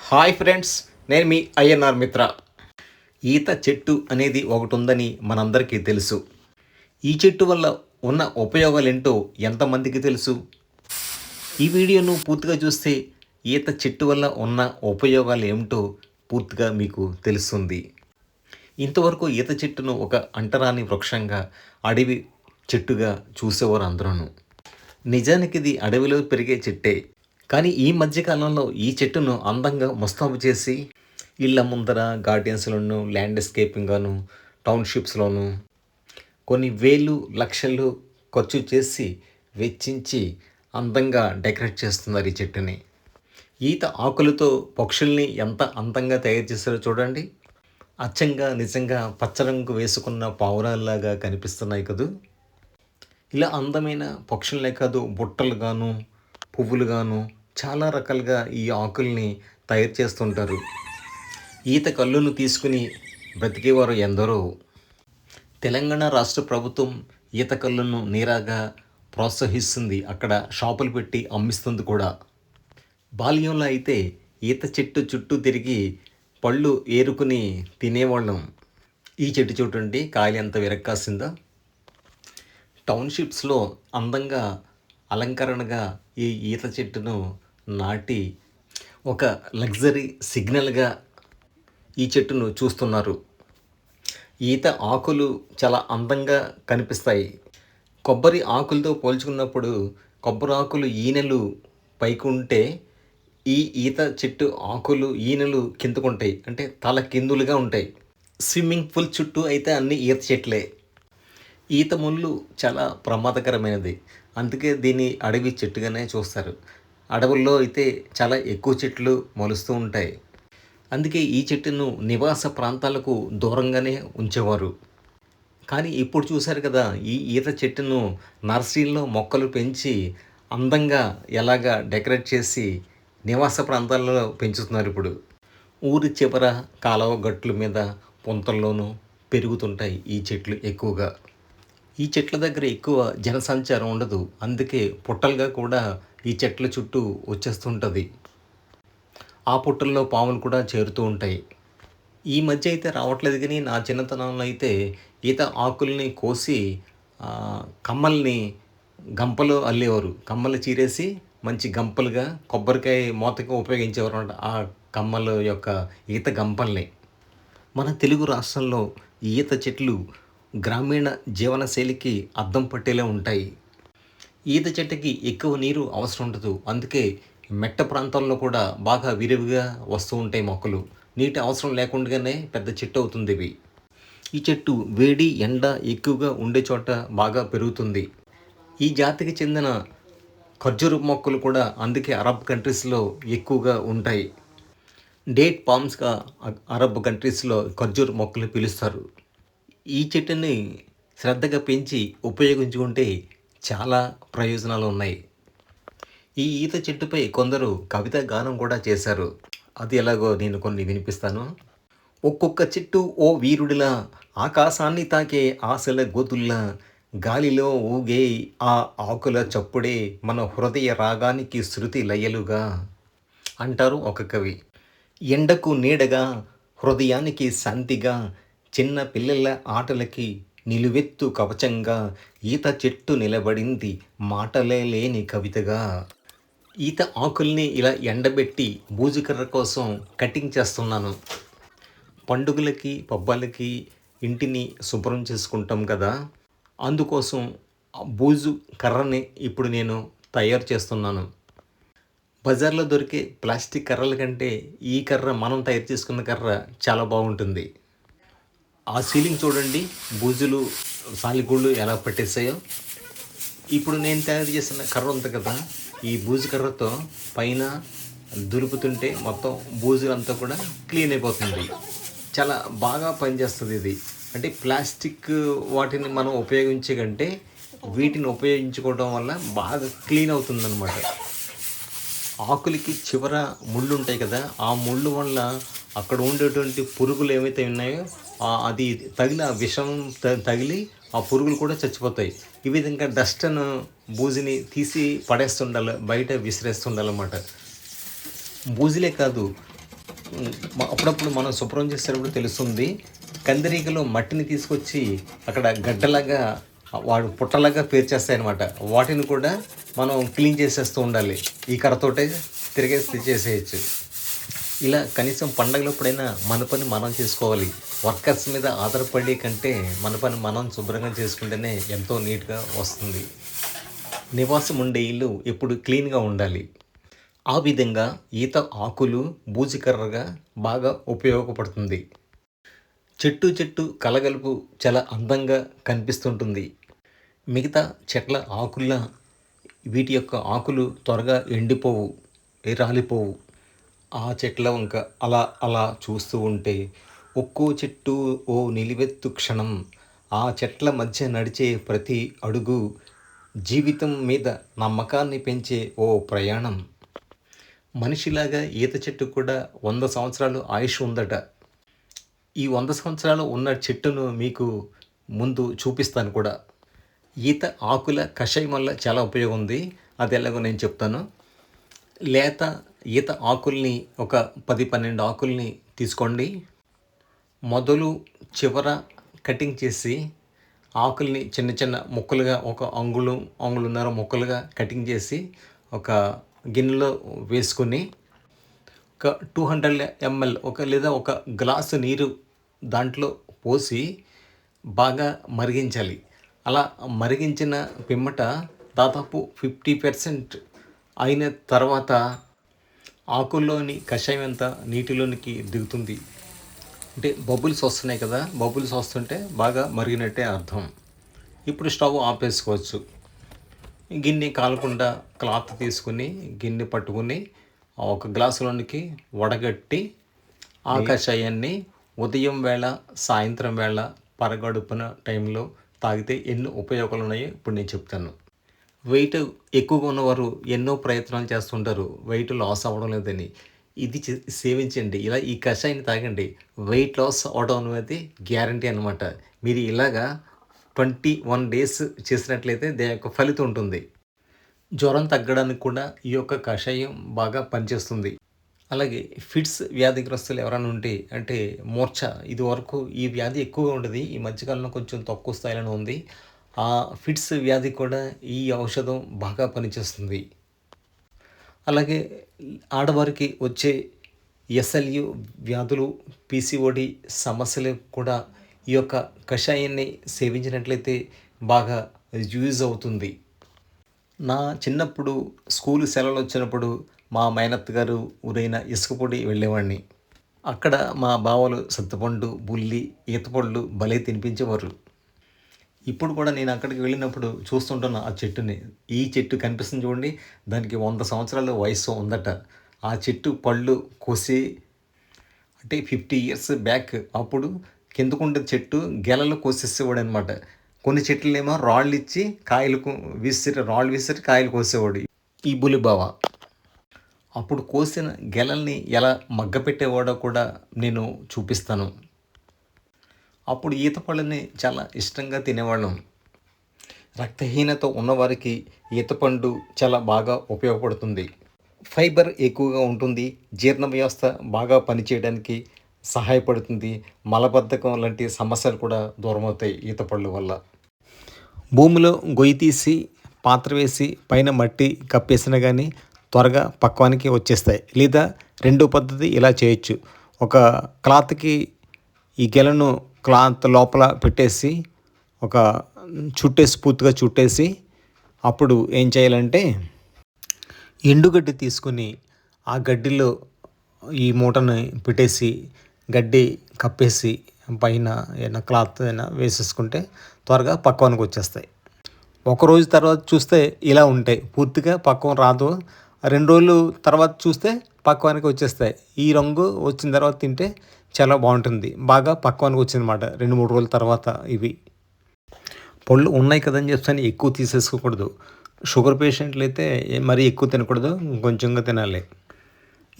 Hi friends నేను మీ INR మిత్ర. ఈత చెట్టు అనేది ఒకటి ఉందని మనందరికీ తెలుసు. ఈ చెట్టు వల్ల ఉన్న ఉపయోగాలు ఏంటో ఎంతమందికి తెలుసు? ఈ వీడియోను పూర్తిగా చూస్తే ఈత చెట్టు వల్ల ఉన్న ఉపయోగాలు ఏమిటో పూర్తిగా మీకు తెలుస్తుంది. ఇంతవరకు ఈత చెట్టును ఒక అంటరాని వృక్షంగా అడవి చెట్టుగా చూసేవారు అందరూ నిజానికి ఇది అడవిలో పెరిగే చెట్టే. కానీ ఈ మధ్యకాలంలో ఈ చెట్టును అందంగా ముస్తాబు చేసి ఇళ్ళ ముందర గార్డెన్స్లోను ల్యాండ్స్కేపింగ్గాను టౌన్షిప్స్లోను కొన్ని వేలు లక్షలు ఖర్చు చేసి వెచ్చించి అందంగా డెకరేట్ చేస్తున్నారు ఈ చెట్టుని. ఈత ఆకులతో పక్షుల్ని ఎంత అందంగా తయారు చేశారో చూడండి. అచ్చంగా నిజంగా పచ్చరంగు వేసుకున్న పావురాల్లాగా కనిపిస్తున్నాయి కదూ? ఇలా అందమైన పక్షులనే కాదు బుట్టలుగాను పువ్వులుగాను చాలా రకాలుగా ఈ ఆకుల్ని తయారు చేస్తుంటారు. ఈత కళ్ళును తీసుకుని బ్రతికేవారు ఎందరో. తెలంగాణ రాష్ట్ర ప్రభుత్వం ఈత కళ్ళును నీరాగా ప్రోత్సహిస్తుంది. అక్కడ షాపులు పెట్టి అమ్మిస్తుంది కూడా. బాల్యంలో అయితే ఈత చెట్టు చుట్టూ తిరిగి పళ్ళు ఏరుకుని తినేవాళ్ళం. ఈ చెట్టు చూడండి కాయలు ఎంత విరక్కాసిందో టౌన్షిప్స్లో అందంగా అలంకరణగా ఈ ఈత చెట్టును నాటి ఒక లగ్జరీ సిగ్నల్గా ఈ చెట్టును చూస్తున్నారు. ఈత ఆకులు చాలా అందంగా కనిపిస్తాయి. కొబ్బరి ఆకులతో పోల్చుకున్నప్పుడు కొబ్బరి ఆకులు ఈనెలు పైకి ఉంటే ఈ ఈత చెట్టు ఆకులు ఈనెలు కిందకుంటాయి. అంటే తల కిందులుగా ఉంటాయి. స్విమ్మింగ్ పూల్ చుట్టూ అయితే అన్ని ఈత చెట్లే. ఈత ముళ్ళు చాలా ప్రమాదకరమైనది. అందుకే దీన్ని అడవి చెట్టుగానే చూస్తారు. అడవుల్లో అయితే చాలా ఎక్కువ చెట్లు మొలుస్తూ ఉంటాయి. అందుకే ఈ చెట్టును నివాస ప్రాంతాలకు దూరంగానే ఉంచేవారు. కానీ ఇప్పుడు చూశారు కదా ఈ ఈత చెట్టును నర్సరీలో మొక్కలు పెంచి అందంగా ఎలాగా డెకరేట్ చేసి నివాస ప్రాంతాలలో పెంచుతున్నారు ఇప్పుడు. ఊరి చివర కాలువ గట్ల మీద పొంతల్లోనూ పెరుగుతుంటాయి ఈ చెట్లు ఎక్కువగా. ఈ చెట్ల దగ్గర ఎక్కువ జనసంచారం ఉండదు. అందుకే పుట్టలుగా కూడా ఈ చెట్ల చుట్టూ వచ్చేస్తుంటుంది. ఆ పుట్టల్లో పాములు కూడా చేరుతూ ఉంటాయి. ఈ మధ్య అయితే రావట్లేదు కానీ నా చిన్నతనంలో అయితే ఈత ఆకుల్ని కోసి కమ్మల్ని గంపలు అల్లేవారు. కమ్మలు చీరేసి మంచి గంపలుగా కొబ్బరికాయ మూతగా ఉపయోగించేవారు ఆ కమ్మల యొక్క ఈత గంపల్ని. మన తెలుగు రాష్ట్రంలో ఈత చెట్లు గ్రామీణ జీవనశైలికి అద్దం పట్టేలా ఉంటాయి. ఈత చెట్టుకి ఎక్కువ నీరు అవసరం ఉండదు. అందుకే మెట్ట ప్రాంతాల్లో కూడా బాగా విరివిగా వస్తూ ఉంటాయి మొక్కలు. నీటి అవసరం లేకుండానే పెద్ద చెట్టు అవుతుంది ఇవి. ఈ చెట్టు వేడి ఎండ ఎక్కువగా ఉండే చోట బాగా పెరుగుతుంది. ఈ జాతికి చెందిన ఖర్జూరు మొక్కలు కూడా అందుకే అరబ్ కంట్రీస్లో ఎక్కువగా ఉంటాయి. డేట్ పామ్స్గా అరబ్ కంట్రీస్లో ఖర్జూరు మొక్కలు పిలుస్తారు. ఈ చెట్టుని శ్రద్ధగా పెంచి ఉపయోగించుకుంటే చాలా ప్రయోజనాలు ఉన్నాయి. ఈ ఈత చెట్టుపై కొందరు కవిత గానం కూడా చేశారు. అది ఎలాగో నేను కొన్ని వినిపిస్తాను. ఒక్కొక్క చెట్టు ఓ వీరుడిలా ఆకాశాన్ని తాకే ఆశల గోతుల్లా గాలిలో ఊగే ఆ ఆకుల చప్పుడే మన హృదయ రాగానికి శృతి లయలుగా. అంటారు ఒక కవి. ఎండకు నీడగా హృదయానికి శాంతిగా చిన్న పిల్లల ఆటలకి నిలువెత్తు కవచంగా ఈత చెట్టు నిలబడింది మాటలే లేని కవితగా. ఈత ఆకుల్ని ఇలా ఎండబెట్టి బూజుకర్ర కోసం కటింగ్ చేస్తున్నాను. పండుగలకి పబ్బాలకి ఇంటిని శుభ్రం చేసుకుంటాం కదా. అందుకోసం బూజు కర్రని ఇప్పుడు నేను తయారు చేస్తున్నాను. బజార్లో దొరికే ప్లాస్టిక్ కర్రల కంటే ఈ కర్ర మనం తయారు చేసుకున్న కర్ర చాలా బాగుంటుంది. ఆ సీలింగ్ చూడండి బూజులు సాలిగూళ్ళు ఎలా పట్టేసాయో ఇప్పుడు నేను తయారు చేసిన కర్ర ఉంది కదా ఈ బూజు కర్రతో పైన దులుపుతుంటే మొత్తం బూజులంతా కూడా క్లీన్ అయిపోతుంది. చాలా బాగా పనిచేస్తుంది ఇది. అంటే ప్లాస్టిక్ వాటిని మనం ఉపయోగించే కంటే వీటిని ఉపయోగించుకోవడం వల్ల బాగా క్లీన్ అవుతుందన్నమాట. ఆకులకి చివర ముళ్ళు ఉంటాయి కదా ఆ ముళ్ళు వల్ల అక్కడ ఉండేటువంటి పురుగులు ఏమైతే ఉన్నాయో అది తగిలి ఆ విషం త- తగిలి ఆ పురుగులు కూడా చచ్చిపోతాయి. ఈ విధంగా డస్ట్ను బూజుని తీసి పడేస్తుండాలి బయట విసిరేస్తుండాలన్నమాట. బూజులే కాదు అప్పుడప్పుడు మనం శుభ్రం చేసేటప్పుడు తెలుస్తుంది కందిరీగలో మట్టిని తీసుకొచ్చి అక్కడ గడ్డలాగా వాడు పుట్టలాగా పేర్చేస్తాయన్నమాట. వాటిని కూడా మనం క్లీన్ చేసేస్తూ ఉండాలి. ఈ కర్రతోటే తిరిగేసి చేసేయచ్చు ఇలా కనీసం పండగలప్పుడైనా మన పని మనం చేసుకోవాలి. వర్కర్స్ మీద ఆధారపడే కంటే మన పని మనం శుభ్రంగా చేసుకుంటేనే ఎంతో నీట్గా వస్తుంది. నివాసం ఉండే ఇల్లు ఎప్పుడు క్లీన్గా ఉండాలి. ఆ విధంగా ఈత ఆకులు బూజికర్రగా బాగా ఉపయోగపడుతుంది. చెట్టు చెట్టు కలగలుపు చాలా అందంగా కనిపిస్తుంటుంది. మిగతా చెట్ల ఆకుల్లా వీటి యొక్క ఆకులు త్వరగా ఎండిపోవు రాలిపోవు. ఆ చెట్ల వంక అలా అలా చూస్తూ ఉంటే ఒక్కో చెట్టు ఓ నిలివెత్తు క్షణం ఆ చెట్ల మధ్య నడిచే ప్రతి అడుగు జీవితం మీద నమ్మకాన్ని పెంచే ఓ ప్రయాణం. మనిషిలాగా ఈత చెట్టు కూడా వంద సంవత్సరాలు ఆయుష్ ఉందట. ఈ వంద సంవత్సరాలు ఉన్న చెట్టును మీకు ముందు చూపిస్తాను కూడా. ఈత ఆకుల కషాయం వల్ల చాలా ఉపయోగం ఉంది అది ఎలాగో నేను చెప్తాను. లేత ఈత ఆకుల్ని ఒక పది పన్నెండు ఆకుల్ని తీసుకోండి. మొదలు చివర కటింగ్ చేసి ఆకుల్ని చిన్న చిన్న ముక్కలుగా ఒక అంగుళం అంగుళన్నర ముక్కలుగా కటింగ్ చేసి ఒక గిన్నెలో వేసుకొని ఒక టూ హండ్రెడ్ ఎంఎల్ ఒక లేదా ఒక గ్లాసు నీరు దాంట్లో పోసి బాగా మరిగించాలి. అలా మరిగించిన పిమ్మట దాదాపు ఫిఫ్టీ పర్సెంట్ అయిన తర్వాత ఆకుల్లోని కషాయం అంతా నీటిలోనికి దిగుతుంది. అంటే బబుల్స్ వస్తున్నాయి కదా బబుల్స్ వస్తుంటే బాగా మరిగినట్టే అర్థం. ఇప్పుడు స్టవ్ ఆపేసుకోవచ్చు. గిన్నె కాలకుండా క్లాత్ తీసుకుని గిన్నె పట్టుకుని ఒక గ్లాసులోనికి వడగట్టి ఆ కషాయాన్ని ఉదయం వేళ సాయంత్రం వేళ పరగడుపున టైంలో తాగితే ఎన్ని ఉపయోగాలు ఉన్నాయో ఇప్పుడు నేను చెప్తాను. వెయిట్ ఎక్కువగా ఉన్నవారు ఎన్నో ప్రయత్నాలు చేస్తుంటారు. వెయిట్ లాస్ అవ్వడం లేదని. ఇది చే- సేవించండి. ఇలా ఈ కషాయాన్ని తాగండి. వెయిట్ లాస్ అవడం అనేది గ్యారంటీ అనమాట మీరు ఇలాగా ట్వంటీ వన్ డేస్ చేసినట్లయితే దాని యొక్క ఫలితం ఉంటుంది. జ్వరం తగ్గడానికి కూడా ఈ యొక్క కషాయం బాగా పనిచేస్తుంది. అలాగే ఫిట్స్ వ్యాధిగ్రస్తులు ఎవరైనా ఉంటే అంటే మూర్ఛ ఇది వరకు ఈ వ్యాధి ఎక్కువగా ఉండేది ఈ మధ్యకాలంలో కొంచెం తక్కువ స్థాయిలో ఉంది. ఆ ఫిట్స్ వ్యాధి కూడా ఈ ఔషధం బాగా పనిచేస్తుంది. అలాగే ఆడవారికి వచ్చే ఎస్ఎల్యు వ్యాధులు పీసీఓడి సమస్యలు కూడా ఈ యొక్క కషాయాన్ని సేవించినట్లయితే బాగా యూజ్ అవుతుంది. నా చిన్నప్పుడు స్కూల్ సెలవులు వచ్చినప్పుడు మా మైనత్ గారు ఊరైన ఇసుకపొడి వెళ్ళేవాడిని. అక్కడ మా బావలు సత్తుపండు బుల్లి ఈతపళ్ళు భలే తినిపించేవారు. ఇప్పుడు కూడా నేను అక్కడికి వెళ్ళినప్పుడు చూస్తుంటాను ఆ చెట్టుని. ఈ చెట్టు కనిపిస్తుంది చూడండి దానికి వంద సంవత్సరాల వయసు ఉందట. ఆ చెట్టు పళ్ళు కోసి అంటే ఫిఫ్టీ ఇయర్స్ బ్యాక్ అప్పుడు కిందకుండే చెట్టు గెలలు కోసేసేవాడు అనమాట కొన్ని చెట్లనేమో రాళ్ళు ఇచ్చి కాయలు విసిరి రాళ్ళు విసిరి కాయలు కోసేవాడు ఈ బులిబావ అప్పుడు కోసిన గెలల్ని ఎలా మగ్గపెట్టేవాడో కూడా నేను చూపిస్తాను. అప్పుడు ఈత పళ్ళని చాలా ఇష్టంగా తినేవాళ్ళం. రక్తహీనత ఉన్నవారికి ఈతపండు చాలా బాగా ఉపయోగపడుతుంది. ఫైబర్ ఎక్కువగా ఉంటుంది జీర్ణ వ్యవస్థ బాగా పనిచేయడానికి సహాయపడుతుంది మలబద్ధకం లాంటి సమస్యలు కూడా దూరమవుతాయి ఈతపళ్ళు వల్ల. భూమిలో గొయ్యి తీసి పాత్ర వేసి పైన మట్టి కప్పేసినా కానీ త్వరగా పక్వానికి వచ్చేస్తాయి. లేదా రెండో పద్ధతి ఇలా చేయొచ్చు. ఒక క్లాత్కి ఈ గెలను క్లాత్ లోపల పెట్టేసి ఒక చుట్టేసి పూర్తిగా చుట్టేసి అప్పుడు ఏం చేయాలంటే ఎండుగడ్డి తీసుకొని ఆ గడ్డిలో ఈ మూటను పెట్టేసి గడ్డి కప్పేసి పైన ఏదైనా క్లాత్ అయినా వేసేసుకుంటే త్వరగా పక్వానికి వచ్చేస్తాయి. ఒక రోజు తర్వాత చూస్తే ఇలా ఉంటాయి. పూర్తిగా పక్వం రాదు. రెండు రోజులు తర్వాత చూస్తే పక్వానికి వచ్చేస్తాయి. ఈ రంగు వచ్చిన తర్వాత తింటే చాలా బాగుంటుంది. బాగా పక్వానికి వచ్చిందన్నమాట రెండు మూడు రోజుల తర్వాత ఇవి. పళ్ళు ఉన్నాయి కదని చెప్తాను ఎక్కువ తీసేసుకోకూడదు. షుగర్ పేషెంట్లు అయితే మరీ ఎక్కువ తినకూడదు. కొంచెంగా తినాలి.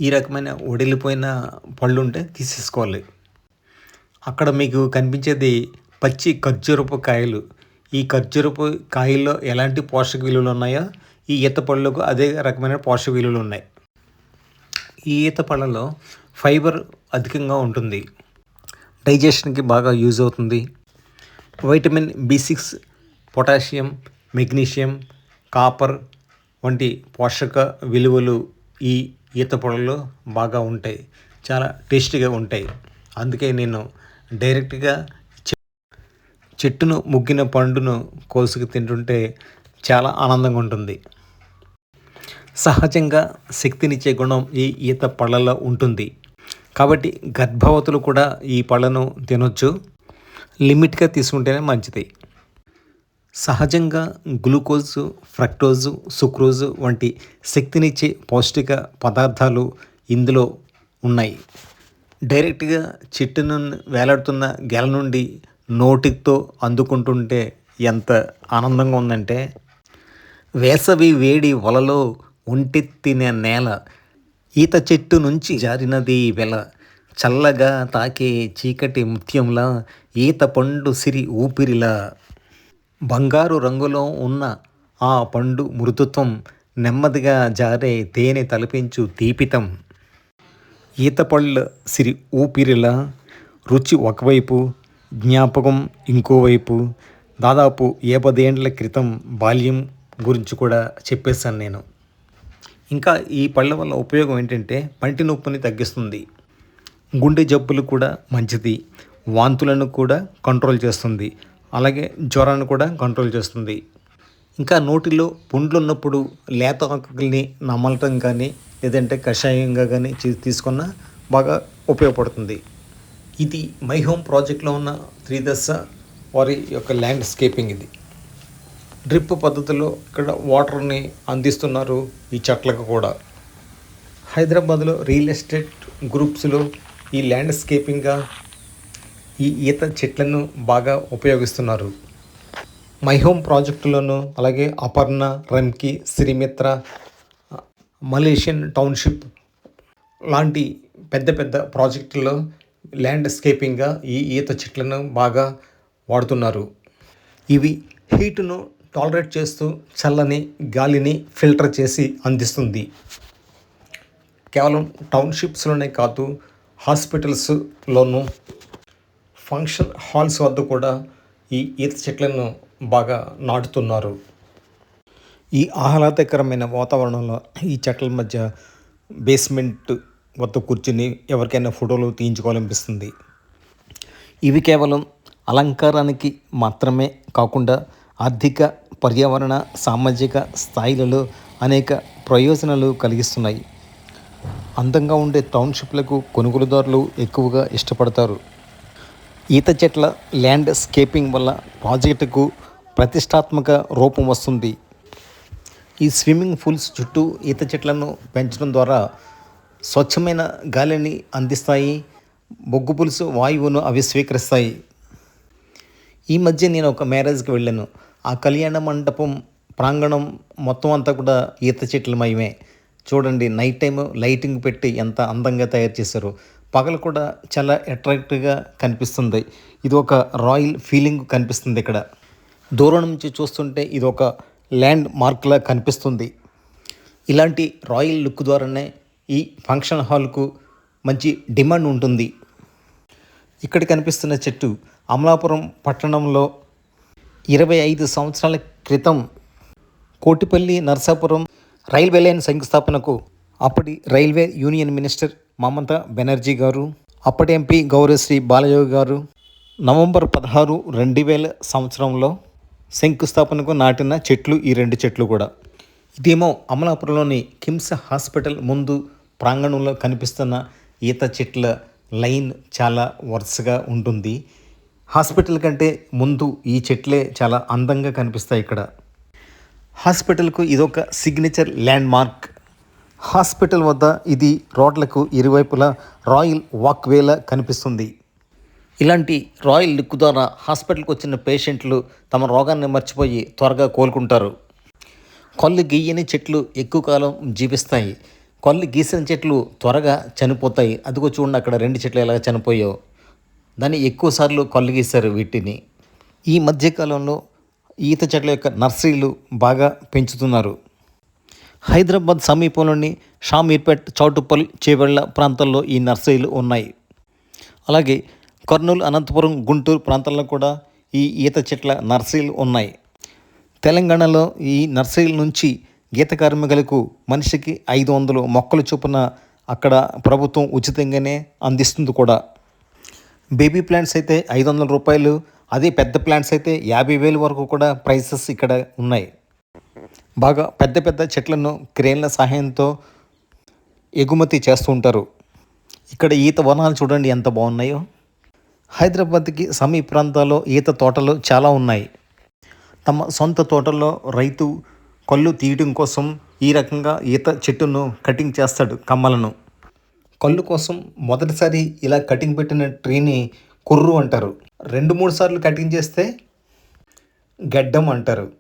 ఈ రకమైన ఒడిలిపోయిన పళ్ళు ఉంటే తీసేసుకోవాలి. అక్కడ మీకు కనిపించేది పచ్చి ఖర్జూరపు కాయలు. ఈ ఖర్జూరపు కాయల్లో ఎలాంటి పోషక విలువలు ఉన్నాయో ఈ ఈత పళ్ళకు అదే రకమైన పోషక విలువలు ఉన్నాయి. ఈ ఈత పళ్ళలో ఫైబర్ అధికంగా ఉంటుంది. డైజెషన్కి బాగా యూజ్ అవుతుంది. Vitamin B six potassium magnesium copper వంటి పోషక విలువలు ఈ ఈత పొలలో బాగా ఉంటాయి. చాలా టేస్టీగా ఉంటాయి. అందుకే నేను డైరెక్ట్గా చె- చెట్టును ముగ్గిన పండును కోసుకు తింటుంటే చాలా ఆనందంగా ఉంటుంది. సహజంగా శక్తినిచ్చే గుణం ఈ ఈత పళ్ళలో ఉంటుంది. కాబట్టి గర్భవతులు కూడా ఈ పళ్ళను తినొచ్చు. లిమిట్గా తీసుకుంటేనే మంచిది. సహజంగా గ్లూకోజ్ ఫ్రక్టోజు సుక్రోజు వంటి శక్తినిచ్చే పౌష్టిక పదార్థాలు ఇందులో ఉన్నాయి. డైరెక్ట్గా చెట్టు నుండి వేలాడుతున్న గెల నుండి నోటితో అందుకుంటుంటే ఎంత ఆనందంగా ఉందంటే వేసవి వేడి వలలో ఒంటెత్తిన నేల ఈత చెట్టు నుంచి జారినది వెల. చల్లగా తాకే చీకటి ముత్యంలా ఈత పండు సిరి ఊపిరిలా. బంగారు రంగులో ఉన్న ఆ పండు మృదుత్వం నెమ్మదిగా జారే తేనె తలపించు తీపితం. ఈతపళ్ళ సిరి ఊపిరిలా. రుచి ఒకవైపు జ్ఞాపకం ఇంకోవైపు. దాదాపు ఏ పదేండ్ల క్రితం బాల్యం గురించి కూడా చెప్పేశాను నేను. ఇంకా ఈ పళ్ళ వల్ల ఉపయోగం ఏంటంటే పంటి నొప్పిని తగ్గిస్తుంది. గుండె జబ్బులు కూడా మంచిది. వాంతులను కూడా కంట్రోల్ చేస్తుంది. అలాగే జ్వరాన్ని కూడా కంట్రోల్ చేస్తుంది. ఇంకా నోటిలో పుండ్లు ఉన్నప్పుడు లేత ఆకుల్ని నమలటం కానీ లేదంటే కషాయంగా కానీ తీసుకున్న బాగా ఉపయోగపడుతుంది. ఇది మై హోమ్ ప్రాజెక్ట్లో ఉన్న త్రిదశ వారి యొక్క ల్యాండ్స్కేపింగ్ ఇది. డ్రిప్ పద్ధతిలో ఇక్కడ వాటర్ని అందిస్తున్నారు ఈ చెట్లకు కూడా. హైదరాబాద్లో రియల్ ఎస్టేట్ గ్రూప్స్లో ఈ ల్యాండ్స్కేపింగ్గా ఈ ఈత చెట్లను బాగా ఉపయోగిస్తున్నారు. మై హోమ్ ప్రాజెక్టులోను అలాగే అపర్ణ రమ్కి సిరిమిత్ర మలేషియన్ టౌన్షిప్ లాంటి పెద్ద పెద్ద ప్రాజెక్టుల్లో ల్యాండ్స్కేపింగ్గా ఈ ఈత చెట్లను బాగా వాడుతున్నారు. ఇవి హీటును టాలరేట్ చేస్తూ చల్లని గాలిని ఫిల్టర్ చేసి అందిస్తుంది. కేవలం టౌన్షిప్స్లోనే కాదు హాస్పిటల్స్లోనూ ఫంక్షన్ హాల్స్ వద్ద కూడా ఈ ఈత చెట్లను బాగా నాటుతున్నారు. ఈ ఆహ్లాదకరమైన వాతావరణంలో ఈ చెట్ల మధ్య బేస్మెంట్ వద్ద కూర్చుని ఎవరికైనా ఫోటోలు తీయించుకోవాలనిపిస్తుంది. ఇవి కేవలం అలంకారానికి మాత్రమే కాకుండా ఆర్థిక పర్యావరణ సామాజిక స్థాయిలలో అనేక ప్రయోజనాలు కలిగిస్తున్నాయి. అందంగా ఉండే టౌన్షిప్లకు కొనుగోలుదారులు ఎక్కువగా ఇష్టపడతారు. ఈత చెట్ల ల్యాండ్ స్కేపింగ్ వల్ల ప్రాజెక్టుకు ప్రతిష్టాత్మక రూపం వస్తుంది. ఈ స్విమ్మింగ్ పూల్స్ చుట్టూ ఈత చెట్లను పెంచడం ద్వారా స్వచ్ఛమైన గాలిని అందిస్తాయి బొగ్గు పులుసు వాయువును అవి స్వీకరిస్తాయి ఈ మధ్య నేను ఒక మ్యారేజ్కి వెళ్ళాను. ఆ కళ్యాణ మండపం ప్రాంగణం మొత్తం అంతా కూడా ఈత చెట్లమయమే చూడండి నైట్ టైం లైటింగ్ పెట్టి ఎంత అందంగా తయారు చేశారు. పగలు కూడా చాలా అట్రాక్టివ్గా కనిపిస్తుంది. ఇది ఒక రాయల్ ఫీలింగ్ కనిపిస్తుంది ఇక్కడ. దూరం నుంచి చూస్తుంటే ఇది ఒక ల్యాండ్ మార్క్లా కనిపిస్తుంది. ఇలాంటి రాయల్ లుక్ ద్వారానే ఈ ఫంక్షన్ హాల్కు మంచి డిమాండ్ ఉంటుంది. ఇక్కడ కనిపిస్తున్న చెట్టు అమలాపురం పట్టణంలో ఇరవై ఐదు సంవత్సరాల క్రితం కోటిపల్లి నర్సాపురం రైల్వే లైన్ శంకుస్థాపనకు అప్పటి railway union minister Mamata Banerjee గారు అప్పటి ఎంపీ గౌరవశ్రీ బాలయోగి గారు నవంబర్ పదహారు రెండు వేల సంవత్సరంలో శంకుస్థాపనకు నాటిన చెట్లు ఈ రెండు చెట్లు కూడా. ఇదేమో అమలాపురంలోని కిమ్స్ హాస్పిటల్ ముందు ప్రాంగణంలో కనిపిస్తున్న ఈత చెట్ల లైన్ చాలా వరుసగా ఉంటుంది. హాస్పిటల్ కంటే ముందు ఈ చెట్లే చాలా అందంగా కనిపిస్తాయి ఇక్కడ. హాస్పిటల్కు ఇదొక సిగ్నేచర్ ల్యాండ్ మార్క్ హాస్పిటల్ వద్ద ఇది రోడ్లకు ఇరువైపులా రాయల్ వాక్వేలా కనిపిస్తుంది. ఇలాంటి రాయల్ లుక్ ద్వారా హాస్పిటల్కి వచ్చిన పేషెంట్లు తమ రోగాన్ని మర్చిపోయి త్వరగా కోలుకుంటారు. కొల్లు గీయని చెట్లు ఎక్కువ కాలం జీవిస్తాయి. కొల్లు గీసిన చెట్లు త్వరగా చనిపోతాయి. అదిగో చూడండి అక్కడ రెండు చెట్లు ఎలా చనిపోయావు దాన్ని ఎక్కువసార్లు సార్లు వీటిని. ఈ మధ్యకాలంలో ఈత చెట్ల యొక్క నర్సరీలు బాగా పెంచుతున్నారు. హైదరాబాద్ సమీపంలోని షామీర్పేట్ చౌటుప్పల్ చేవెళ్ళ ప్రాంతాల్లో ఈ నర్సరీలు ఉన్నాయి. అలాగే కర్నూలు అనంతపురం గుంటూరు ప్రాంతాల్లో కూడా ఈ ఈత చెట్ల నర్సరీలు ఉన్నాయి. తెలంగాణలో ఈ నర్సరీల నుంచి గీత కార్మికులకు మనిషికి ఐదు వందలు మొక్కలు చొప్పున అక్కడ ప్రభుత్వం ఉచితంగానే అందిస్తుంది కూడా. బేబీ ప్లాంట్స్ అయితే ఐదు వందల రూపాయలు అదే పెద్ద ప్లాంట్స్ అయితే యాభై వేలు వరకు కూడా ప్రైసెస్ ఇక్కడ ఉన్నాయి. బాగా పెద్ద పెద్ద చెట్లను క్రేన్ల సహాయంతో ఎగుమతి చేస్తూ ఉంటారు. ఇక్కడ ఈత వనాలు చూడండి ఎంత బాగున్నాయో. హైదరాబాద్కి సమీప ప్రాంతాల్లో ఈత తోటలు చాలా ఉన్నాయి. తమ సొంత తోటల్లో రైతు కళ్ళు తీయడం కోసం ఈ రకంగా ఈత చెట్టును కటింగ్ చేస్తాడు కమ్మలను కళ్ళు కోసం మొదటిసారి ఇలా కటింగ్ పెట్టిన ట్రీని కుర్రు అంటారు. రెండు మూడు సార్లు కటింగ్ చేస్తే గడ్డం అంటారు.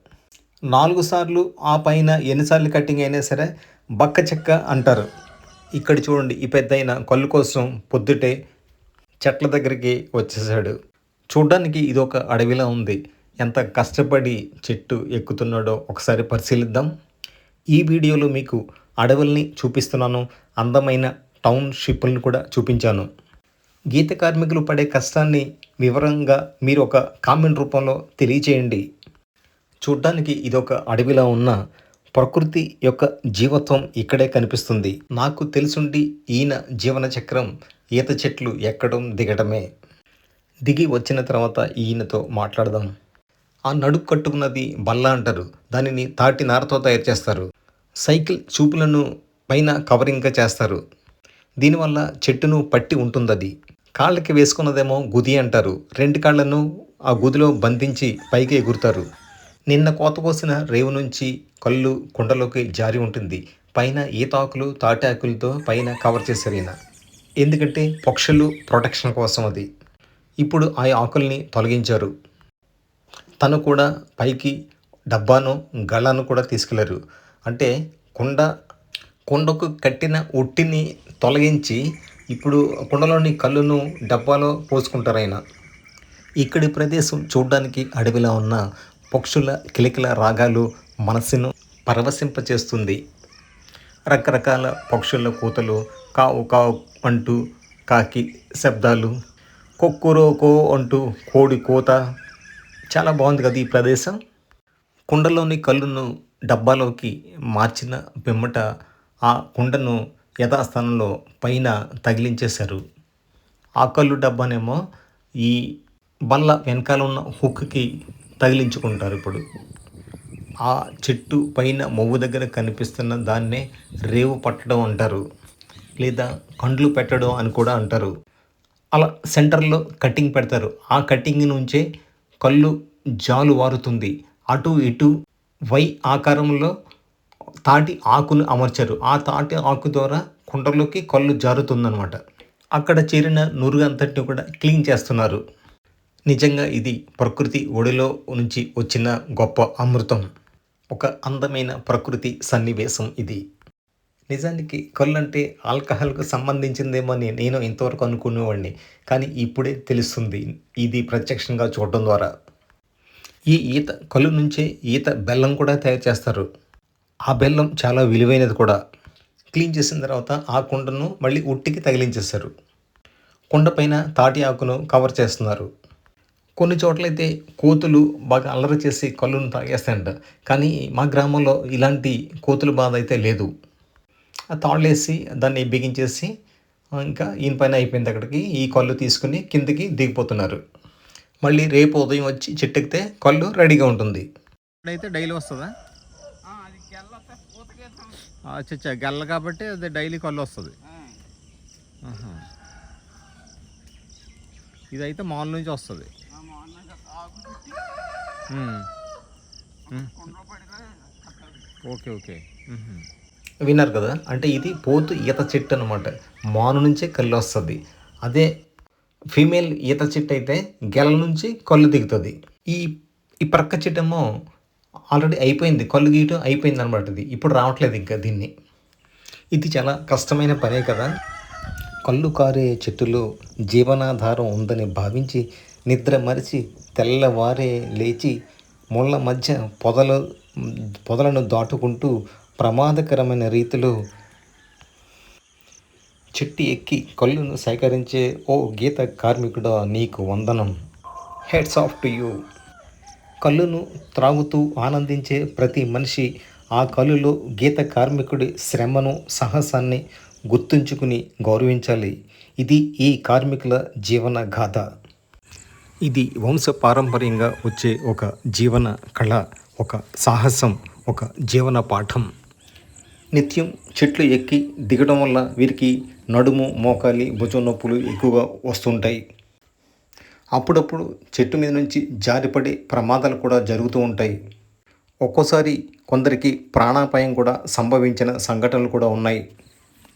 నాలుగు సార్లు ఆ పైన ఎన్నిసార్లు కటింగ్ అయినా సరే బక్క చెక్క అంటారు. ఇక్కడ చూడండి ఈ పెద్దయిన కళ్ళు కోసం పొద్దుటే చెట్ల దగ్గరికి వచ్చేసాడు. చూడ్డానికి ఇది ఒక అడవిలా ఉంది. ఎంత కష్టపడి చెట్టు ఎక్కుతున్నాడో ఒకసారి పరిశీలిద్దాం. ఈ వీడియోలో మీకు అడవుల్ని చూపిస్తున్నాను. అందమైన టౌన్షిప్లను కూడా చూపించాను. గీత కార్మికులు పడే కష్టాన్ని వివరంగా మీరు ఒక కామెంట్ రూపంలో తెలియచేయండి. చూడ్డానికి ఇదొక అడవిలా ఉన్న ప్రకృతి యొక్క జీవత్వం ఇక్కడే కనిపిస్తుంది. నాకు తెలుసుండి ఈయన జీవన చక్రం ఈత చెట్లు ఎక్కడం దిగడమే. దిగి వచ్చిన తర్వాత ఈయనతో మాట్లాడదాం. ఆ నడుపు కట్టుకున్నది బల్ల అంటారు. దానిని తాటి నారతో తయారు చేస్తారు. సైకిల్ చూపులను పైన కవరింగ్గా చేస్తారు. దీనివల్ల చెట్టును పట్టి ఉంటుంది అది కాళ్ళకి వేసుకున్నదేమో గుది అంటారు. రెండు కాళ్ళను ఆ గుదిలో బంధించి పైకి ఎగురుతారు. నిన్న కోత కోసిన రేవు నుంచి కళ్ళు కుండలోకి జారి ఉంటుంది. పైన ఈతాకులు తాటాకులతో పైన కవర్ చేశారు ఈయన. ఎందుకంటే పక్షులు ప్రొటెక్షన్ కోసం అది. ఇప్పుడు ఆ ఆకుల్ని తొలగించారు. తను కూడా పైకి డబ్బాను గళ్ళను కూడా తీసుకెళ్ళారు. అంటే కుండ కుండకు కట్టిన ఉట్టిని తొలగించి ఇప్పుడు కుండలోని కళ్ళును డబ్బాలో పోసుకుంటారు ఆయన. ఇక్కడి ప్రదేశం చూడడానికి అడవిలో ఉన్న పక్షుల కిలకిల రాగాలు మనసును పరవశింపచేస్తుంది. రకరకాల పక్షుల కూతలు కావు కావు అంటూ కాకి శబ్దాలు కొక్కురోకో అంటూ కోడి కూత. చాలా బాగుంది కదా ఈ ప్రదేశం? కుండలోని కళ్ళును డబ్బాలోకి మార్చిన పిమ్మట ఆ కుండను యథాస్థానంలో పైన తగిలించేశారు. ఆ కళ్ళు డబ్బానేమో ఈ బల్ల వెనకాల ఉన్న హుక్కి తగిలించుకుంటారు ఇప్పుడు. ఆ చెట్టు పైన మొవ్వు దగ్గర కనిపిస్తున్న దాన్నే రేవు పట్టడం అంటారు. లేదా కండ్లు పెట్టడం అని కూడా అంటారు. అలా సెంటర్లో కటింగ్ పెడతారు. ఆ కటింగ్ నుంచే కళ్ళు జాలు వారుతుంది. అటు ఇటు వై ఆకారంలో తాటి ఆకును అమర్చారు. ఆ తాటి ఆకు ద్వారా కుండలోకి కళ్ళు జారుతుందనమాట అక్కడ చేరిన నురుగు అంతటిని కూడా క్లీన్ చేస్తున్నారు. నిజంగా ఇది ప్రకృతి ఒడిలో నుంచి వచ్చిన గొప్ప అమృతం. ఒక అందమైన ప్రకృతి సన్నివేశం ఇది. నిజానికి కళ్ళు అంటే ఆల్కహాల్కు సంబంధించిందేమో అని నేను ఇంతవరకు అనుకునేవాడిని. కానీ ఇప్పుడే తెలుస్తుంది. ఇది ప్రత్యక్షంగా చూడటం ద్వారా. ఈ ఈత కళ్ళు నుంచే ఈత బెల్లం కూడా తయారు చేస్తారు. ఆ బెల్లం చాలా విలువైనది కూడా. క్లీన్ చేసిన తర్వాత ఆ కుండను మళ్ళీ ఉట్టికి తగిలించేస్తారు కుండపైన తాటి ఆకును కవర్ చేస్తున్నారు. కొన్ని చోట్లయితే కోతులు బాగా అల్లరి చేసి కళ్ళును తాగేస్తాయంట. కానీ మా గ్రామంలో ఇలాంటి కోతుల బాధ అయితే లేదు. ఆ తాళ్ళేసి దాన్ని బిగించేసి ఇంకా ఈయన పైన అయిపోయింది అక్కడికి. ఈ కళ్ళు తీసుకుని కిందకి దిగిపోతున్నారు. మళ్ళీ రేపు ఉదయం వచ్చి చెట్టెక్కితే కళ్ళు రెడీగా ఉంటుంది. అయితే డైలీ వస్తుందా? అచ్చా గెల్ల కాబట్టి అది డైలీ కళ్ళు వస్తుంది. ఇదైతే మాల్ నుంచి వస్తుంది. Okay okay. విన్నారు కదా? అంటే ఇది పోతు ఈత చెట్టు అనమాట మాను నుంచే కళ్ళు వస్తుంది. అదే ఫీమేల్ ఈత చెట్టు అయితే గెల నుంచి కళ్ళు దిగుతుంది. ఈ ఈ ప్రక్క చెట్టు ఏమో ఆల్రెడీ అయిపోయింది కళ్ళు గీయటం అయిపోయింది అనమాట ఇది ఇప్పుడు రావట్లేదు ఇంకా దీన్ని. ఇది చాలా కష్టమైన పనే కదా. కళ్ళు కారే చెట్టులో జీవనాధారం ఉందని భావించి నిద్ర మరిచి తెల్లవారే లేచి ముళ్ళ మధ్య పొదల పొదలను దాటుకుంటూ ప్రమాదకరమైన రీతిలో చెట్టు ఎక్కి కళ్ళును సేకరించే ఓ గీత కార్మికుడా నీకు వందనం. హెడ్స్ ఆఫ్ టు యూ కళ్ళును త్రాగుతూ ఆనందించే ప్రతి మనిషి ఆ కళ్ళులో గీత కార్మికుడి శ్రమను సాహసాన్ని గుర్తుంచుకుని గౌరవించాలి. ఇది ఈ కార్మికుల జీవన గాథ. ఇది వంశ పారంపర్యంగా వచ్చే ఒక జీవన కళ ఒక సాహసం ఒక జీవన పాఠం. నిత్యం చెట్లు ఎక్కి దిగడం వల్ల వీరికి నడుము మోకాలి భుజం నొప్పులు ఎక్కువగా వస్తుంటాయి. అప్పుడప్పుడు చెట్టు మీద నుంచి జారిపడే ప్రమాదాలు కూడా జరుగుతూ ఉంటాయి. ఒక్కోసారి కొందరికి ప్రాణాపాయం కూడా సంభవించిన సంఘటనలు కూడా ఉన్నాయి.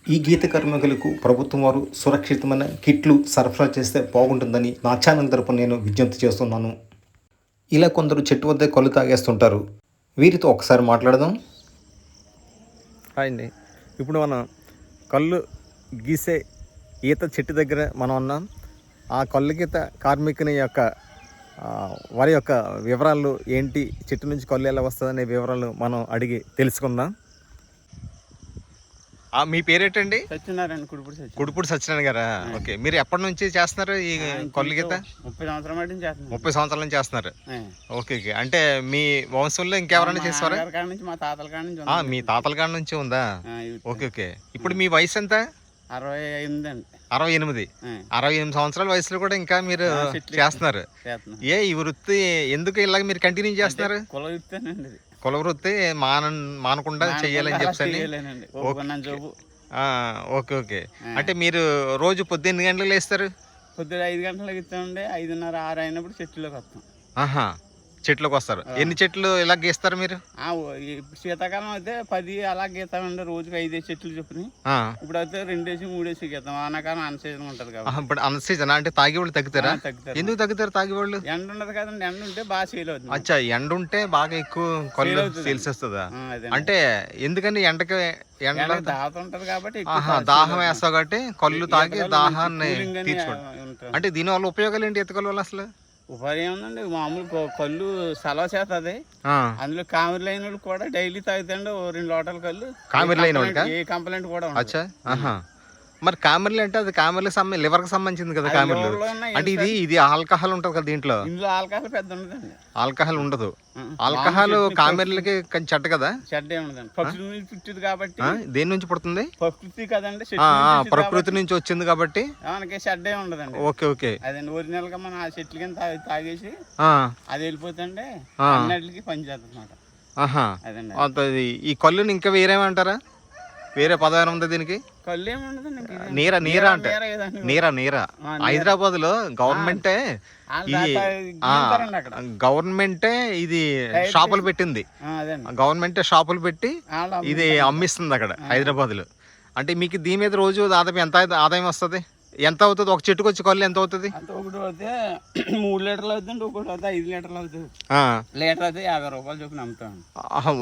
ఈ గీత కార్మికులకు ప్రభుత్వం వారు సురక్షితమైన కిట్లు సరఫరా చేస్తే బాగుంటుందని నా ఛానల్ తరపున నేను విజ్ఞప్తి చేస్తున్నాను. ఇలా కొందరు చెట్టు వద్ద కళ్ళు తాగేస్తుంటారు. వీరితో ఒకసారి మాట్లాడదాం. అండి. ఇప్పుడు మనం కళ్ళు గీసే ఈత చెట్టు దగ్గర మనం ఉన్నాం. ఆ కళ్ళు గీత కార్మికుని యొక్క ఆ, వారి యొక్క వివరాలు ఏంటి చెట్టు నుంచి కళ్ళు ఎలా వస్తుందనే వివరాలు మనం అడిగి తెలుసుకుందాం. ఆ, మీ పేరేటండి? సత్యనారాయణ కుడిపూడి సత్య కుడుపూడి సత్యనారాయణ గారా? ఓకే మీరు ఎప్పటి నుంచి చేస్తున్నారు ఈ కళ్ళు గీత ముప్పై సంవత్సరం మట్టి చేస్తున్నాను ముప్పై సంవత్సరాల నుంచి చేస్తున్నారు. Okay okay. అంటే మీ వంశంలో ఇంకెవరైనా మా చేసేవారా? మా తాతల కాడ నుంచి. మీ తాతల కాడ నుంచి ఉందా? Okay okay. ఇప్పుడు మీ వయసు ఎంత? అరవై ఎనిమిది అండి. అరవై ఎనిమిది. అరవై ఎనిమిది సంవత్సరాల వయసులో కూడా ఇంకా మీరు చేస్తున్నారు. ఏ ఈ వృత్తి ఎందుకు ఇలాగ మీరు కంటిన్యూ చేస్తున్నారు? కుల వృత్తి మాన మానకుండా జోబు. ఆ, ఓకే ఓకే. అంటే మీరు రోజు పొద్దు ఎన్ని గంటలకు లేస్తారు? పొద్దున ఐదు గంటలకు ఇస్తామండి ఐదున్నర ఆరు అయినప్పుడు చెట్టులోకి వస్తాం. ఆహా. చెట్లకు వస్తారు ఎన్ని చెట్లు ఇలా గీస్తారు మీరు? శీతాకాలం అయితే పది అలా గీతామండి రోజుకి ఐదేసి చెట్లు చొప్పుని. ఇప్పుడు అయితే రెండేసి మూడేసి గీతాం ఆనాకాలం అన్ సీజన్ ఉంటుంది కాబట్టి. అన్ సీజన్ అంటే తగ్గుతారా? ఆ, తగ్గుతారు. ఎందుకు తగ్గుతారు తాగేవాళ్ళు ఎండ ఉండదు కదండి ఎండ ఉంటే బాగా సేల్ అవుతుంది. అచ్చా ఎండ ఉంటే బాగా ఎక్కువ కళ్ళు అవుతుంది. సేల్స్ వస్తుందా? అంటే ఎందుకని ఎండకి ఎండ దాహం ఉంటది కాబట్టి దాహం. వేస్తావు కాబట్టి కళ్ళు తాగి దాహాన్ని తీర్చుకోండి. అంటే దీనివల్ల ఉపయోగాలు ఏంటి ఎత్తుకోవాలి వల్ల అసలు? ఉపాధి ఏముందండి మామూలు కొ- కళ్ళు సలవ చేస్తుంది. ఆ, అందులో కామెరీ లైన్ వాళ్ళు కూడా డైలీ తాగుతాండి ఓ రెండు లోటల కళ్ళు. కామెరీ లైన్ వాళ్ళకా? ఏ కంప్లైంట్ కూడా ఉండదు. అచ్చా ఆహా. మరి కామెర్లు అంటే అది కామెర్లకు సంబంధ లివర్కి సంబంధించింది కదా కామెర్లు. అంటే ఇది ఇది ఆల్కహాల్ ఉంటుంది కదా దీంట్లో? ఇందులో ఆల్కహాల్ పెద్ద ఉండదండి. ఆల్కహాల్ ఉండదు. ఆల్కహాల్ కామెర్లకి కొంచెం చెడ్డ కదా? చెడ్డ ఉండదండి. ప్రకృతి నుంచి పుట్టింది కాబట్టి దేని నుంచి పుడుతుంది? ప్రకృతి కదండి ప్రకృతి నుంచి వచ్చింది కాబట్టి? మనకి చెడ్డే ఉండదండి. Okay okay. అదండి ఒరిజినల్గా మనం ఆ చెట్ల కింద తాగి- తాగేసి అది వెళ్ళిపోతుంటే. అన్నిటికి పని చేస్తుంది అనమాట ఆహా. అదండి. ఈ కళ్ళుని ఇంకా వేరేమంటారా? వేరే పదహారు ఉంది దీనికి? ఇదే. నీర నీర అంటే. నీర. నీర హైదరాబాద్లో గవర్నమెంటే అక్కడ. గవర్నమెంటే ఇది షాపులు పెట్టింది. గవర్నమెంటే షాపులు పెట్టి ఇది అమ్మిస్తుంది అక్కడ హైదరాబాద్లో అంటే మీకు దీని మీద రోజు దాదాపు ఎంత ఆదాయం వస్తుంది? ఎంత అవుతుంది ఒక చెట్టుకు వచ్చి కళ్ళు ఎంత అవుతుంది అంత ఒకటి అయితే మూడు లీటర్లు అవుతుంది ఒకటి అయితే ఐదు లీటర్లు అవుతుంది. ఆ, లీటర్ అయితే యాభై రూపాయలు చొప్పున అమ్ముతాం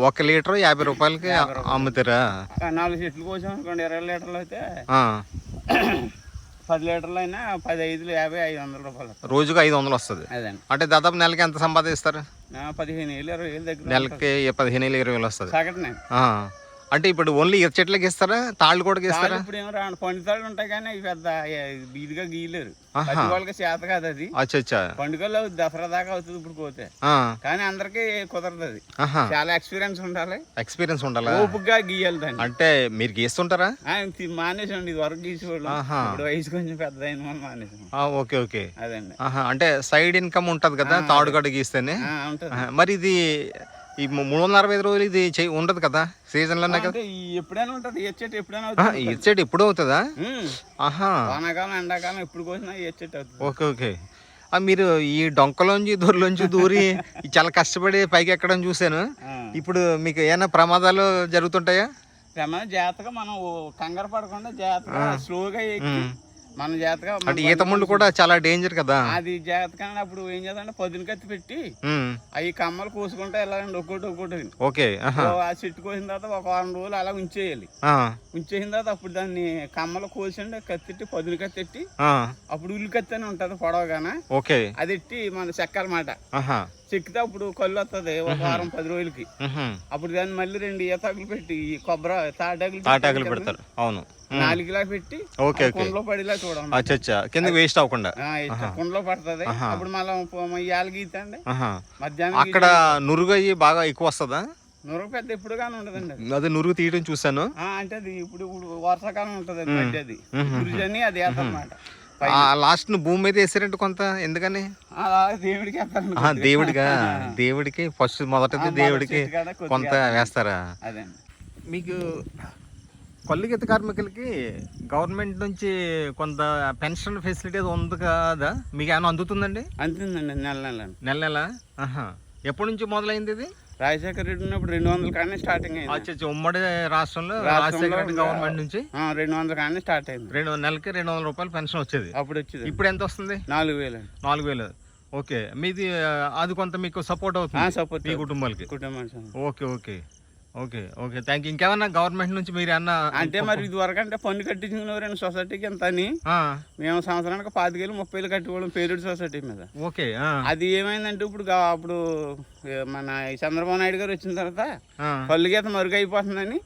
ఒక లీటర్ యాభై రూపాయలకి అమ్ముతారా? నాలుగు చెట్లు కోసం అనుకోండి ఇరవై లీటర్లు అయితే పది లీటర్లు అయినా పది ఐదులు యాభై ఐదు వందల రూపాయలు. రోజుకు ఐదు వందలు వస్తుంది. అంటే దాదాపు నెలకి ఎంత సంపాదిస్తారు? పదిహేను వేలు ఇరవై వేలు దగ్గర నెలకి పదిహేను వేలు ఇరవై వేలు వస్తుంది. సగటునే. అంటే ఇప్పుడు ఓన్లీ ఇరు చెట్లకి ఇస్తారా? తాళ్ళు కూడా ఇస్తారా? ఇప్పుడు ఏమో రాను. పండుతాడు ఉంటాయి కానీ ఇవి పెద్ద బీదిగా గీయలేరు. ప్రతి వాళ్ళకి చేత కాదు అది. అచ్చా అచ్చా పండుగలు అవుతుంది, దసరా దాకా అవుతుంది ఇప్పుడు పోతే. కానీ అందరికీ కుదరదు అది. చాలా ఎక్స్పీరియన్స్ ఉండాలి. ఎక్స్పీరియన్స్ ఉండాలా? ఓపుగా గీయాలి దాన్ని. అంటే మీరు గీస్తుంటారా? మానేసండి ఇది వరకు గీసేవాళ్ళం. ఇప్పుడు వయసు కొంచెం పెద్ద అయిన వాళ్ళు మానేసాం ఓకే ఓకే. అదండి. ఆహా అంటే సైడ్ ఇన్కమ్ ఉంటది కదా తాడు గడ గీస్తేనే. మరి ఇది ఈ మూడు వందల అరవై ఐదు రోజులు ఇది ఉండదు కదా? సీజన్లోనే కదా? అంటే ఈ ఎప్పుడైనా ఉంటుంది ఏ చెట్టు ఎప్పుడైనా చెట్టు ఎప్పుడు అవుతుందా. ఆహా. వానాకాలం ఎండాకాలం ఎప్పుడు కోసినా ఏ చెట్టు అవుతుంది. Okay okay. మీరు ఈ డొంకలోంచి దొరలోంచి దూరి చాలా కష్టపడి పైకి ఎక్కడం చూశాను. ఆ. ఇప్పుడు మీకు ఏమైనా ప్రమాదాలు జరుగుతుంటాయా? ప్రమాదం జాగ్రత్తగా మనం కంగారు పడకుండా జాగ్రత్తగా స్లోగా ఎక్కి మన జాతక అంటే ఈత ముళ్ళు కూడా చాలా డేంజర్ కదా? అది జాతక అప్పుడు ఏం చేద్దాం పొద్దున కత్తి పెట్టి అవి కమ్మలు కోసుకుంటే వెళ్ళాలండి ఒక్కోటి ఒక్కోటి ఓకే ఆ చెట్టు కోసిన తర్వాత ఒక వారం రోజులు అలా ఉంచేయాలి. ఉంచేసిన తర్వాత అప్పుడు దాన్ని కమ్మలు కోసండి కత్తిట్టి పొద్దున కత్తిట్టి అప్పుడు ఉల్లి కత్తి అని ఉంటుంది పొడవగాన. ఓకే. అది ఎట్టి మన చెక్కాలన్నమాట ఆహా. చెక్కితే అప్పుడు కళ్ళు వస్తుంది ఒక వారం పది రోజులకి. అప్పుడు దాన్ని మళ్ళీ రెండు ఈతకులు పెట్టి ఈ కొబ్బరి తాటాకులు తాటాకులు పెడతారు. అవును. నాలుగులా పెట్టి ఓకే కుండలో పడేలా చూడండి అచ్చా అచ్చా కింద వేస్ట్ అవ్వకుండా. కుండలో పడుతుంది. అప్పుడు మళ్ళీ ఇవాళ గీతండి ఆహా. మధ్యాహ్నం అక్కడ నురుగు అయ్యి బాగా ఎక్కువ వస్తుందా? నూరు పెద్ద ఎప్పుడుగానే ఉంటదండి అది. అదే నురుగు తీయడం చూసాను ఆ, అంటే అది ఇప్పుడు ఇప్పుడు వర్షాకాలం ఉంటది అది అది. గురిజని అది వేస్తారన్నమాట ఆ లాస్ట్ను భూమి మీద వేసారంటే కొంత ఎందుకని? దేవుడికి దేవుడిగా దేవుడికి? ఫస్ట్ మొదటిది దేవుడికి కొంత వేస్తారా? మీకు కొల్లిగీత కార్మికులకి గవర్నమెంట్ నుంచి కొంత పెన్షన్ ఫెసిలిటీ ఉంది కదా? మీకు ఏమైనా అందుతుందండి? అంతుందండి నెల నెల. నెల నెల? ఆహా. ఎప్పటి నుంచి మొదలైంది ఇది? రాజశేఖర రెడ్డి ఉన్నప్పుడు రెండు వందల కానీ స్టార్టింగ్ అయింది. అచ్చా, ఉమ్మడి రాష్ట్రంలో రాజశేఖర రెడ్డి గవర్నమెంట్ నుంచి? ఆ, రెండు వందల కానీ స్టార్ట్ అయింది. రెండు నెలకి రెండు వందల రూపాయలు పెన్షన్ వచ్చేది. అప్పుడు వచ్చింది. ఇప్పుడు ఎంత వస్తుంది? నాలుగు వేలు నాలుగు వేలు. ఓకే. మీది ఆ, అది కొంత మీకు సపోర్ట్ అవుతుంది సపోర్ట్ మీ కుటుంబాలకి. కుటుంబం okay okay. Okay okay. Thank you ఇంకేమన్నా గవర్నమెంట్ నుంచి మీరు అన్న అంటే మరి ఇది వరకు అంటే పన్ను కట్టించుకునేవారండి సొసైటీకి ఎంత అని? మేము సంవత్సరానికి పాతికేలు ముప్పై వేలు కట్టుకోవడం పేరుడు సొసైటీ మీద. ఓకే అది ఏమైందంటే ఇప్పుడు అప్పుడు మన చంద్రబాబు నాయుడు గారు వచ్చిన తర్వాత పళ్ళు గీత మరుగైపోతుందని.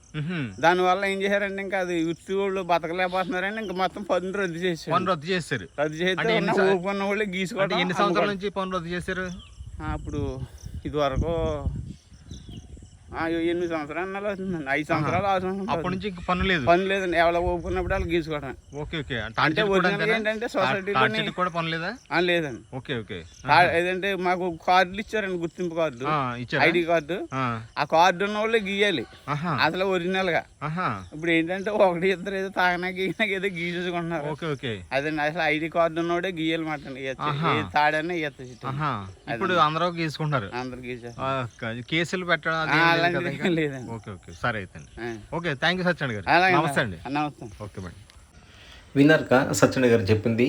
దానివల్ల ఏం చేశారంటే ఇంకా అది వృత్తి వాళ్ళు బతకలేకపోతున్నారని ఇంకా మొత్తం పన్ను రద్దు చేశారు. పన్ను రద్దు చేశారు. రద్దు చేస్తే అంటే ఉన్న ఎన్ని సా- ఊపు ఉన్న వాళ్ళు గీసుకోవడం ఎన్ని సంవత్సరాల నుంచి పన్ను రద్దు చేశారు? అప్పుడు ఇది వరకు ఎనిమిది సంవత్సరాలు నెలలు అవుతుందండి. ఐదు సంవత్సరాలు ఆరు సంవత్సరాలు అప్పటి నుంచి ఇంక పన్ను లేదు. పని లేదండి. ఎవరో ఒప్పుకున్నప్పుడు వాళ్ళు గీసుకోవడం ఓకే ఓకే. అంటే ఒరిజినల్? ఏంటంటే చెట్టు కూడా పన్ను లేదా? లేదండి. Okay okay. ఏదంటే మాకు కార్డులు ఇచ్చారండి గుర్తింపు కార్డు ఐడి కార్డు. ఆ, కార్డు ఉన్న వాళ్ళే గీయాలి అసలు ఒరిజినల్గా ఇప్పుడు ఏంటంటే ఒకటి ఇద్దరు ఏదో తాగనా గీయనా ఏదో గీసేసుకుంటున్నారు. Okay okay. అదండి అసలు ఐడి కార్డు ఉన్నోడే గీయాలి మాట. తాడనే ఆహా. ఇప్పుడు అందరూ గీసుకుంటారు. అందరు గీసారు కేసులు పెట్టడం అలాంటిది ఇంకా? ఏం లేదండి. Okay okay. సరే అయితే. ఓకే థ్యాంక్ యూ సత్యనారాయణ గారు. అలాగే నమస్తే అండి. నమస్తే. Okay madam. విన్నారుగా సత్యనారాయణ గారు చెప్పింది.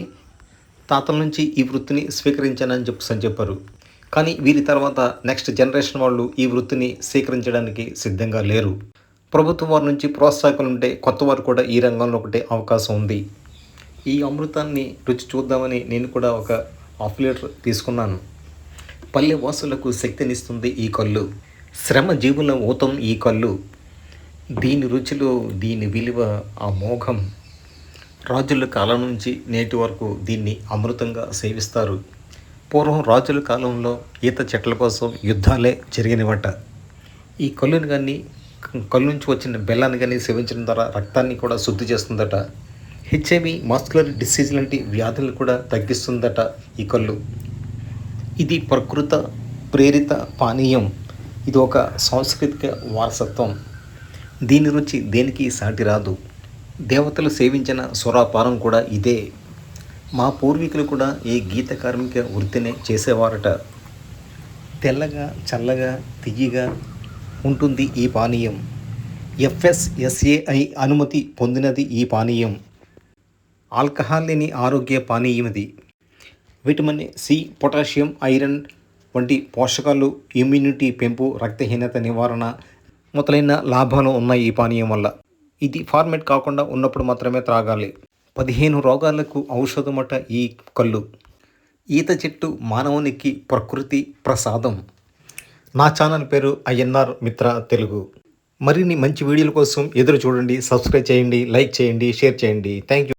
తాతల నుంచి ఈ వృత్తిని స్వీకరించానని చెప్పి అని చెప్పారు కానీ వీరి తర్వాత నెక్స్ట్ జనరేషన్ వాళ్ళు ఈ వృత్తిని స్వీకరించడానికి సిద్ధంగా లేరు. ప్రభుత్వం వారి నుంచి ప్రోత్సాహకాలు ఉంటే కొత్త వారు కూడా ఈ రంగంలో ఒకటే అవకాశం ఉంది. ఈ అమృతాన్ని రుచి చూద్దామని నేను కూడా ఒక హాఫ్ లీటర్ తీసుకున్నాను. పల్లె వాసులకు శక్తినిస్తుంది ఈ కళ్ళు. శ్రమ జీవుల ఊతం ఈ కళ్ళు దీని రుచిలో దీని విలువ ఆ మోఘం రాజుల కాలం నుంచి నేటి వరకు దీన్ని అమృతంగా సేవిస్తారు. పూర్వం రాజుల కాలంలో ఈత చెట్ల కోసం యుద్ధాలే జరిగినవట. ఈ కళ్ళుని కానీ కళ్ళు నుంచి వచ్చిన బెల్లాన్ని కానీ సేవించడం ద్వారా రక్తాన్ని కూడా శుద్ధి చేస్తుందట. హెచ్ఐవి మాస్కులర్ డిసీజ్ లాంటి వ్యాధులు కూడా తగ్గిస్తుందట ఈ కళ్ళు ఇది ప్రకృత ప్రేరిత పానీయం. ఇది ఒక సాంస్కృతిక వారసత్వం. దీని రుచి దేనికి సాటి రాదు. దేవతలు సేవించిన సురాపానం కూడా ఇదే. మా పూర్వీకులు కూడా ఈ గీత కార్మిక వృత్తినే చేసేవారట. తెల్లగా చల్లగా తియ్యగా ఉంటుంది ఈ పానీయం. ఎఫ్ఎస్ఎస్ఏఐ అనుమతి పొందినది ఈ పానీయం. ఆల్కహాల్ లేని ఆరోగ్య పానీయం ఇది విటమిన్ సి పొటాషియం ఐరన్ వంటి పోషకాలు ఇమ్యూనిటీ పెంపు రక్తహీనత నివారణ మొదలైన లాభాలు ఉన్నాయి ఈ పానీయం వల్ల. ఇది ఫార్మేట్ కాకుండా ఉన్నప్పుడు మాత్రమే త్రాగాలి. పదిహేను రోగాలకు ఔషధమట ఈ కళ్ళు ఈత చెట్టు మానవునికి ప్రకృతి ప్రసాదం. నా ఛానల్ పేరు ఐఎన్ఆర్ మిత్ర తెలుగు. మరిన్ని మంచి వీడియోల కోసం ఎదురు చూడండి సబ్స్క్రైబ్ చేయండి లైక్ చేయండి షేర్ చేయండి. Thank you